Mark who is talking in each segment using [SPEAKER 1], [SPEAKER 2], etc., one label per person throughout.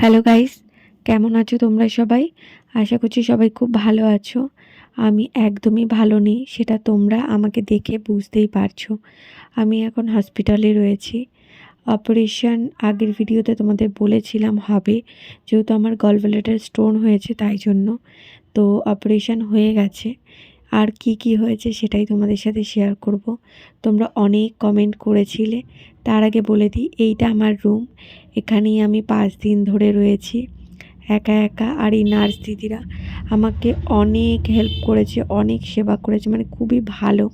[SPEAKER 1] Hello guys কেমন আছো তোমরা সবাই? আশা করছি সবাই খুব ভালো আছো। আমি একদমই ভালো নেই, সেটা তোমরা আমাকে দেখে বুঝতেই পারছ। আমি এখন হসপিটালে রয়েছি। অপারেশন আগের ভিডিওতে তোমাদের বলেছিলাম হবে, যেহেতু আমার গলব্লাডার স্টোন হয়েছে তাই জন্য। তো অপারেশন হয়ে গেছে। আর কি কি হয়েছে সেটাই তোমাদের সাথে শেয়ার করব। তোমরা অনেক কমেন্ট করেছিলে। তার আগে বলে দিই, এইটা আমার রুম এখানেই আমি পাঁচ দিন ধরে রয়েছি। একা একা আর এই নার্স দিদিরা আমাকে অনেক হেল্প করেছে, অনেক সেবা করেছে মানে খুবই ভালো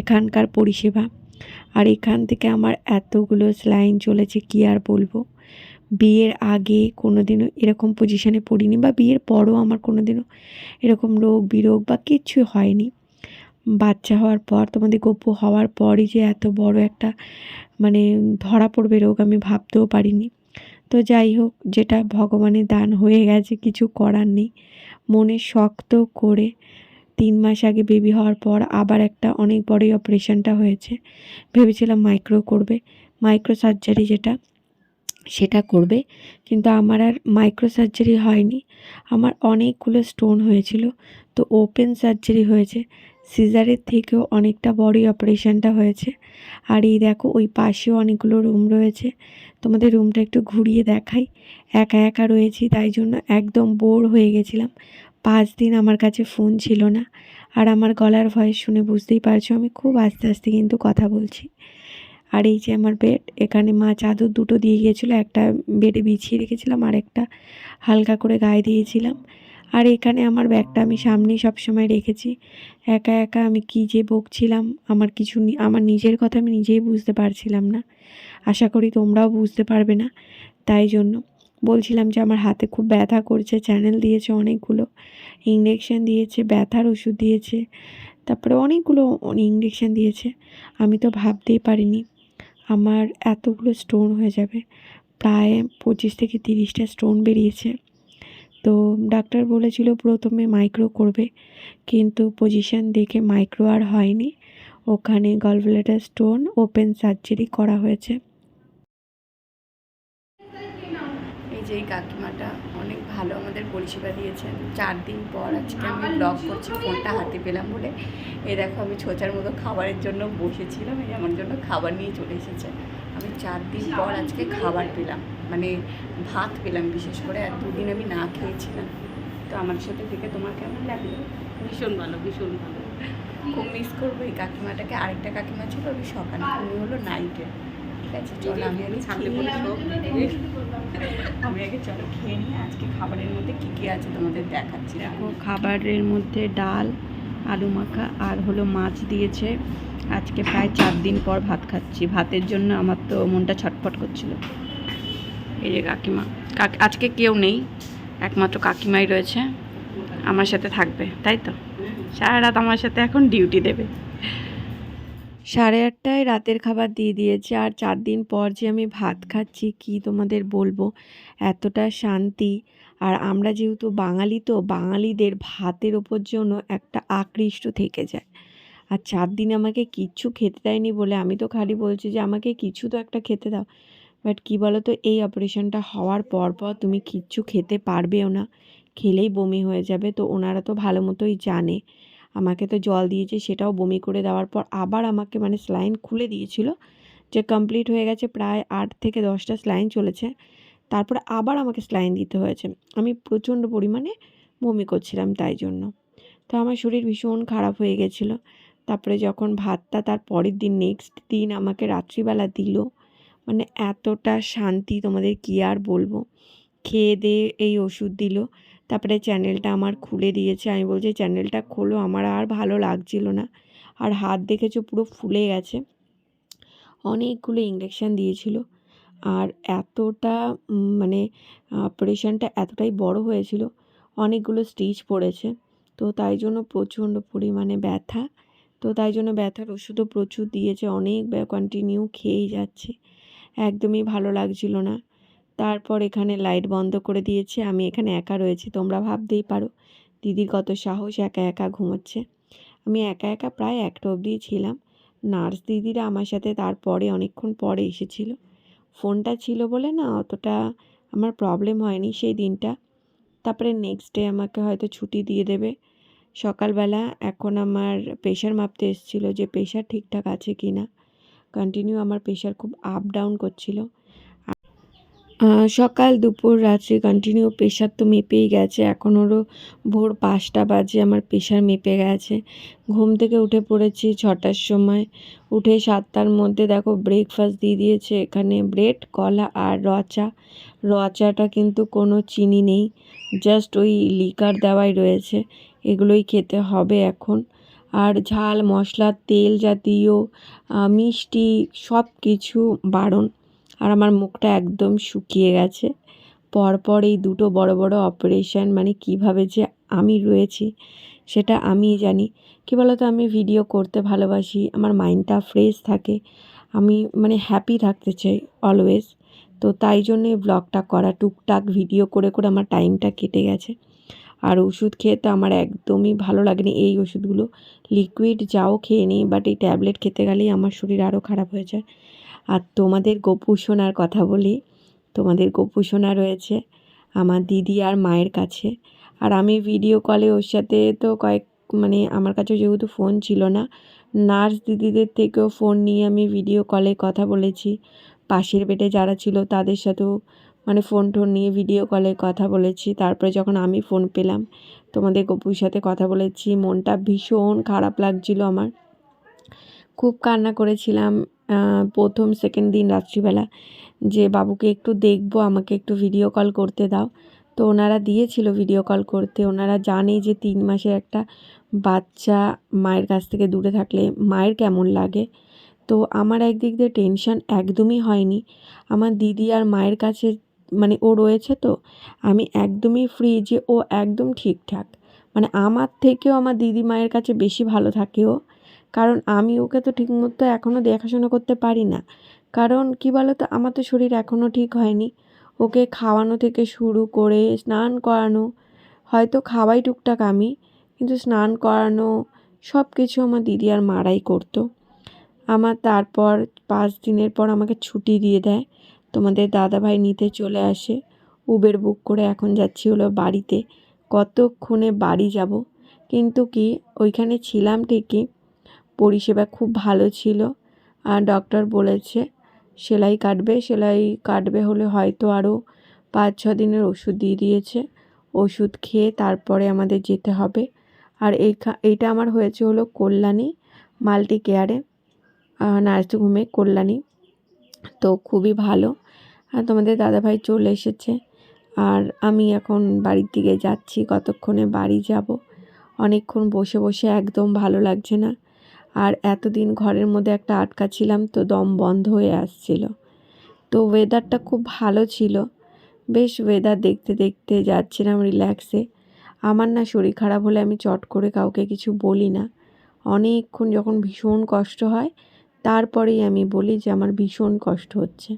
[SPEAKER 1] এখানকার পরিষেবা। আর এখান থেকে আমার এতগুলো স্লাইন চলেছে, কি আর বলব? বিয়ের আগে কোনো দিনও এরকম পজিশানে পড়িনি বা বিয়ের পরও আমার কোনো দিনও এরকম রোগ বিরোগ বা কিচ্ছু হয়নি। বাচ্চা হওয়ার পর, তোমাদের গপ্প হওয়ার পরই যে এত বড় একটা মানে ধরা পড়বে রোগ আমি ভাবতেও পারিনি। তো যাই হোক, যেটা ভগবানের দান হয়ে গেছে, কিছু করার নেই। মনে শক্ত করে তিন মাস আগে বেবি হওয়ার পর আবার একটা অনেক বড়ই অপারেশনটা হয়েছে। ভেবেছিলাম মাইক্রো করবে মাইক্রো সার্জারি যেটা, সেটা করবে, কিন্তু আমার আর মাইক্রো সার্জারি হয়নি। আমার অনেকগুলো স্টোন হয়েছিল, তো ওপেন সার্জারি হয়েছে। সিজারের থেকেও অনেকটা বড়ই অপারেশনটা হয়েছে। আর এই দেখো, ওই পাশেও অনেকগুলো রুম রয়েছে। তোমাদের রুমটা একটু ঘুরিয়ে দেখাই। একা একা রয়েছি, তাই জন্য একদম বোর হয়ে গেছিলাম। পাঁচ দিন আমার কাছে ফোন ছিল না। আর আমার গলার ভয়েস শুনে বুঝতেই পারছ, আমি খুব আস্তে আস্তে কিন্তু কথা বলছি। আর এই যে আমার বেড এখানে মা চাদর দুটো দিয়ে গিয়েছিল একটা বেডে বিছিয়ে রেখেছিলাম, আর একটা হালকা করে গায়ে দিয়েছিলাম। আর এখানে আমার ব্যাগটা আমি সামনেই সবসময় রেখেছি। একা একা আমি কী যে বকছিলাম, আমার কিছু আমার নিজের কথা আমি নিজেই বুঝতে পারছিলাম না। আশা করি তোমরাও বুঝতে পারবে না। তাই জন্য বলছিলাম যে আমার হাতে খুব ব্যথা করছে, চ্যানেল দিয়েছে অনেকগুলো ইঞ্জেকশন দিয়েছে, ব্যথার ওষুধ দিয়েছে, তারপরে অনেকগুলো ইঞ্জেকশন দিয়েছে। আমি তো ভাবতেই পারিনি আমার এতগুলো স্টোন হয়ে যাবে। প্রায় পঁচিশ থেকে তিরিশটা স্টোন বেরিয়েছে। তো ডাক্তার বলেছিল প্রথমে মাইক্রো করবে, কিন্তু পজিশন দেখে মাইক্রো আর হয়নি। ওখানে গলফলেটার স্টোন ওপেন সার্জারি করা হয়েছে। এই যে কাকিমাটা। ভালো আমাদের পরিষেবা দিয়েছেন। চার দিন পর আজকে আমি ব্লগ করছি ফোনটা হাতে পেলাম বলে। এ দেখো আমি ছোচার মতো খাবারের জন্য বসেছিলাম এই আমার জন্য খাবার নিয়ে চলে এসেছে। আমি চার দিন পর আজকে খাবার পেলাম মানে ভাত পেলাম বিশেষ করে আর দুদিন আমি না খেয়েছিলাম। তো আমার সাথে থেকে তোমার কেমন লাগল?
[SPEAKER 2] ভীষণ ভালো ভীষণ ভালো।
[SPEAKER 1] খুব মিস করব এই কাকিমাটাকে। আরেকটা কাকিমা ছিল ওই সকালে উনি হলো নাইটে আছে চলো আমি আগে। আমি আগে চলো খেয়ে নিই আজকে খাবারের মধ্যে কী কী আছে তোমাদের দেখাচ্ছি। দেখো খাবারের মধ্যে ডাল আলু মাখা আর হলো মাছ দিয়েছে। আজকে প্রায় চার দিন পর ভাত খাচ্ছি। ভাতের জন্য আমার তো মনটা ছটফট করছিল। এই যে কাকিমা কাক আজকে কেউ নেই একমাত্র কাকিমাই রয়েছে। আমার সাথে থাকবে তাই তো? সারা রাত আমার সাথে এখন ডিউটি দেবে। সাড়ে আটটায় রাতের খাবার দিয়ে দিয়েছে। আর চার দিন পর যে আমি ভাত খাচ্ছি, কি তোমাদের বলব? এতটা শান্তি। আর আমরা যেহেতু বাঙালি তো, বাঙালিদের ভাতের ওপর জন্য একটা আকৃষ্ট থেকে যায়। আর চার দিন আমাকে কিচ্ছু খেতে দেয়নি বলে আমি তো খালি বলছি যে, আমাকে কিছু তো একটা খেতে দাও। বাট কী বলো তো এই অপারেশনটা হওয়ার পর পর তুমি কিচ্ছু খেতে পারবেও না। খেলেই বমি হয়ে যাবে। তো ওনারা তো ভালো মতোই জানে। আমাকে তো জল দিয়েছে, সেটাও বমি করে দেওয়ার পর আবার আমাকে মানে স্লাইন খুলে দিয়েছিল। যে কমপ্লিট হয়ে গেছে প্রায় আট থেকে দশটা স্লাইন চলেছে। তারপরে আবার আমাকে স্লাইন দিতে হয়েছে। আমি প্রচণ্ড পরিমাণে বমি করছিলাম তাই জন্য। তো আমার শরীর ভীষণ খারাপ হয়ে গেছিল। তারপরে যখন ভাতটা তার পরের দিন নেক্সট দিন আমাকে রাত্রিবেলা দিল মানে এতটা শান্তি তোমাদের কী আর বলব? খেয়ে দিয়ে এই ওষুধ দিল। তারপরে চ্যানেলটা আমার খুলে দিয়েছে। আমি বলছি, চ্যানেলটা খোলো, আমার আর ভালো লাগছিল না। আর হাত দেখেছ পুরো ফুলে গেছে। অনেকগুলো ইঞ্জেকশান দিয়েছিল। আর এতটা মানে অপারেশনটা এতটাই বড় হয়েছিল, অনেকগুলো স্টিচ পড়েছে। তো তাই জন্য প্রচণ্ড পরিমাণে ব্যথা। তো তাই জন্য ব্যথার ওষুধও প্রচুর দিয়েছে, অনেক কন্টিনিউ খেয়েই যাচ্ছে। একদমই ভালো লাগছিল না। তারপর এখানে লাইট বন্ধ করে দিয়েছে। আমি এখানে একা রয়েছি, তোমরা ভাবতেই পারো। দিদির কত সাহস একা একা ঘুমোচ্ছে। আমি একা একা প্রায় একটা অবধি ছিলাম। নার্স দিদিরা আমার সাথে তারপরে অনেকক্ষণ পরে এসেছিল। ফোনটা ছিল বলে না অতটা আমার প্রবলেম হয়নি সেই দিনটা। তারপরে নেক্সট ডে আমাকে হয়তো ছুটি দিয়ে দেবে। সকালবেলা এখন আমার প্রেশার মাপতে এসেছিল যে প্রেশার ঠিকঠাক আছে কি না কন্টিনিউ আমার প্রেশার খুব আপ ডাউন করছিল। সকাল, দুপুর, রাত্রি কন্টিনিউ প্রেশার তো মেপেই গেছে। এখন ওরও ভোর পাঁচটা বাজে আমার প্রেশার মেপে গেছে। ঘুম থেকে উঠে পড়েছি ছটার সময়। উঠে সাতটার মধ্যে দেখো ব্রেকফাস্ট দিয়ে দিয়েছে এখানে ব্রেড কলা আর রচা রচাটা কিন্তু কোনো চিনি নেই জাস্ট ওই লিকার দেওয়াই রয়েছে। এগুলোই খেতে হবে এখন। আর ঝাল, মশলা, তেল জাতীয় মিষ্টি সব কিছু বারণ। আর আমার মুখটা একদম শুকিয়ে গেছে। পরপর এই দুটো বড় বড় অপারেশন মানে কীভাবে যে আমি রয়েছি সেটা আমিই জানি। কী বলতো, আমি ভিডিও করতে ভালোবাসি, আমার মাইন্ডটা ফ্রেশ থাকে। আমি মানে হ্যাপি থাকতে চাই অলওয়েজ তো তাই জন্যে ব্লগটা করা, টুকটাক ভিডিও করে করে আমার টাইমটা কেটে গেছে। আর ওষুধ খেয়ে তো আমার একদমই ভালো লাগেনি। এই ওষুধগুলো লিকুইড যাও খেয়ে নিই বাট এই ট্যাবলেট খেতে গেলেই আমার শরীর আরও খারাপ হয়ে যায়। আর তোমাদের গোপুসোনার কথা বলি। তোমাদের গোপুসোনা রয়েছে আমার দিদি আর মায়ের কাছে। আর আমি ভিডিও কলে ওর সাথে তো কয়েক মানে আমার কাছে যেহেতু ফোন ছিল না নার্স দিদিদের থেকেও ফোন নিয়ে আমি ভিডিও কলে কথা বলেছি। পাশের বেডে যারা ছিল তাদের সাথেও মানে ফোন টোন নিয়ে ভিডিও কলে কথা বলেছি। তারপরে যখন আমি ফোন পেলাম, তোমাদের গপুর সাথে কথা বলেছি। মনটা ভীষণ খারাপ লাগছিল আমার। খুব কান্না করেছিলাম। প্রথম সেকেন্ড দিন রাত্রিবেলা যে, বাবুকে একটু দেখব, আমাকে একটু ভিডিও কল করতে দাও। তো ওনারা দিয়েছিল ভিডিও কল করতে। ওনারা জানে যে, তিন মাসের একটা বাচ্চা মায়ের কাছ থেকে দূরে থাকলে মায়ের কেমন লাগে। তো আমার একদিক দিয়ে টেনশন একদমই হয়নি। আমার দিদি আর মায়ের কাছে মানে ও রয়েছে তো, আমি একদমই ফ্রি যে, ও একদম ঠিকঠাক। মানে আমার থেকেও আমার দিদি মায়ের কাছে বেশি ভালো থাকে ও। কারণ আমি ওকে তো ঠিকমতো এখনও দেখাশোনা করতে পারি না। কারণ কী বলো তো আমার তো শরীর এখনও ঠিক হয়নি। ওকে খাওয়ানো থেকে শুরু করে স্নান করানো, হয়তো খাওয়াই টুকটাক আমি, কিন্তু স্নান করানো সব কিছু আমার দিদি আর মারাই করতো। আমার তারপর পাঁচ দিনের পর আমাকে ছুটি দিয়ে দেয়। তোমাদের দাদাভাই নিতে চলে আসে। উবের বুক করে এখন যাচ্ছি হলো বাড়িতে। কতক্ষণে বাড়ি যাব? কিন্তু কি, ওইখানে ছিলাম ঠিকই। পরিষেবা খুব ভালো ছিল। আর ডক্টর বলেছে, সেলাই কাটবে সেলাই কাটবে হলে হয়তো আরও পাঁচ ছ দিনের ওষুধ দিয়ে দিয়েছে। ওষুধ খেয়ে তারপরে আমাদের যেতে হবে। আর এই এইটা আমার হয়েছে হলো কল্যাণী মাল্টি কেয়ারে নার্সিংহোমে কল্যাণী। তো খুবই ভালো। আর তোমাদের দাদাভাই চলে এসেছে। আর আমি এখন বাড়ির দিকে যাচ্ছি, কতক্ষণে বাড়ি যাব? অনেকক্ষণ বসে বসে একদম ভালো লাগছে না। আর এতদিন ঘরের মধ্যে একটা আটকা ছিলাম তো দম বন্ধ হয়ে আসছিল। তো ওয়েদারটা খুব ভালো ছিল। বেশ ওয়েদার দেখতে দেখতে যাচ্ছিলাম রিল্যাক্সে আমার না শরীর খারাপ হলে আমি চট করে কাউকে কিছু বলি না। অনেকক্ষণ যখন ভীষণ কষ্ট হয়, তারপরেই আমি বলি যে আমার ভীষণ কষ্ট হচ্ছে।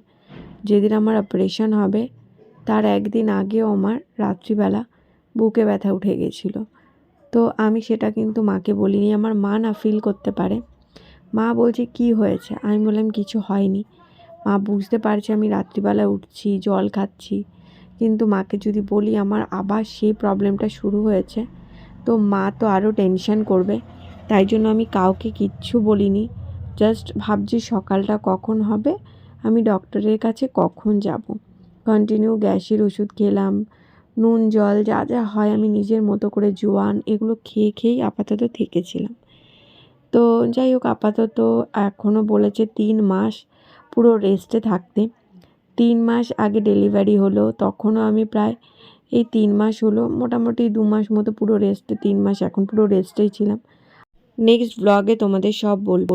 [SPEAKER 1] যেদিন আমার অপারেশন হবে, তার একদিন আগেও আমার রাত্রিবেলা বুকে ব্যথা উঠে গেছিল। তো আমি সেটা কিন্তু মাকে বলিনি, আমার মা না ফিল করতে পারে। মা বলছে, কি হয়েছে? আমি বললাম, কিছু হয়নি। মা বুঝতে পারছে, আমি রাত্রিবেলা উঠছি, জল খাচ্ছি। কিন্তু মাকে যদি বলি, আমার আবার সেই প্রবলেমটা শুরু হয়েছে। তো মা তো আরও টেনশন করবে। তাই জন্য আমি কাউকে কিচ্ছু বলিনি। জাস্ট ভাবছি, সকালটা কখন হবে? আমি ডক্টরের কাছে কখন যাব? কন্টিনিউ গ্যাসের ওষুধ খেলাম। নুন, জল যা যা হয় আমি নিজের মতো করে জোয়ান এগুলো খেয়ে খেয়েই আপাতত থেকেছিলাম। তো যাই হোক, আপাতত এখনও বলেছে তিন মাস পুরো রেস্টে থাকতে। তিন মাস আগে ডেলিভারি হলো, তখনও আমি প্রায় এই তিন মাস হলো, মোটামুটি দু মাস মতো পুরো রেস্টে তিন মাস এখন পুরো রেস্টেই ছিলাম। নেক্সট ব্লগে তোমাদের সব বলব।